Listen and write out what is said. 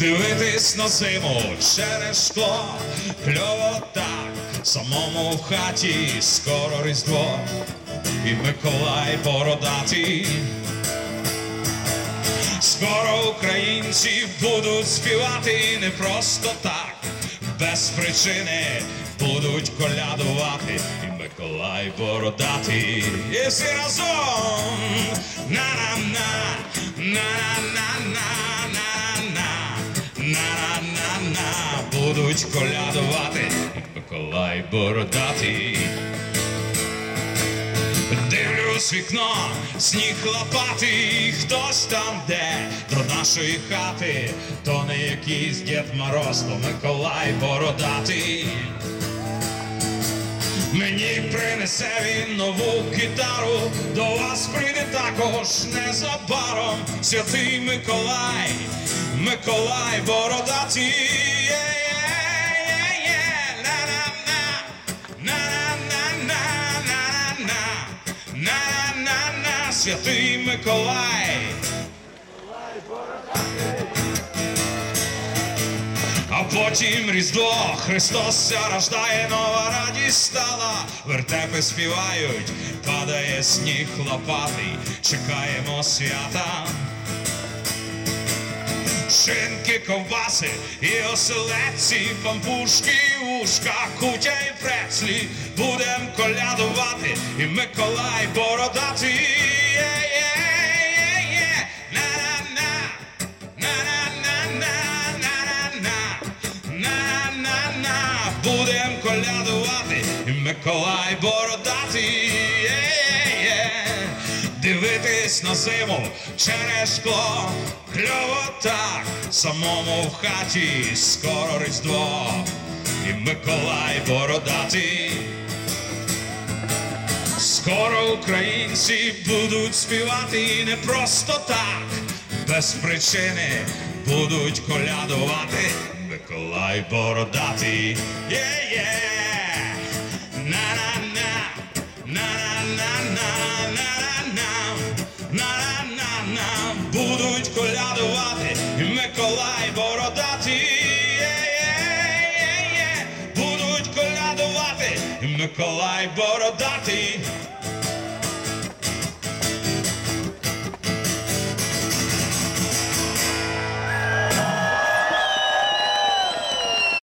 Дивитись на зиму через шкло, кльово так, самому в хаті скоро різдво, і Миколай бородатий. Скоро українці будуть співати. Не просто так, без причини будуть колядувати, і Миколай бородатий. І всі разом. На-на-на, на-на-на, будуть колядувати, і Миколай бородатий. Дивлюсь вікно, сніг лопатий, хтось там де до нашої хати, то не якийсь Дід Мороз, то Миколай бородатий. Мені принесе він нову гітару, до вас прийде також незабаром святий Миколай, Миколай бородатий. Святий Миколай. А потім Різдво Христос ся рождає, нова радість стала, вертепи співають, падає сніг лопатий, чекаємо свята. Шинки, ковбаси і оселедці, пампушки, ушка, кутя і прецлі, будем колядувати, і Миколай бородатий. Колядувати, Миколай бородатий. Є-є-є. Дивитись на зиму через шкло, кльово так, самому в хаті скоро різдво, і Миколай бородатий. Скоро українці будуть співати і не просто так, без причини будуть колядувати. Миколай бородатий. Є-є! Є-є-є-є, будуть колядувати. Миколай бородатий.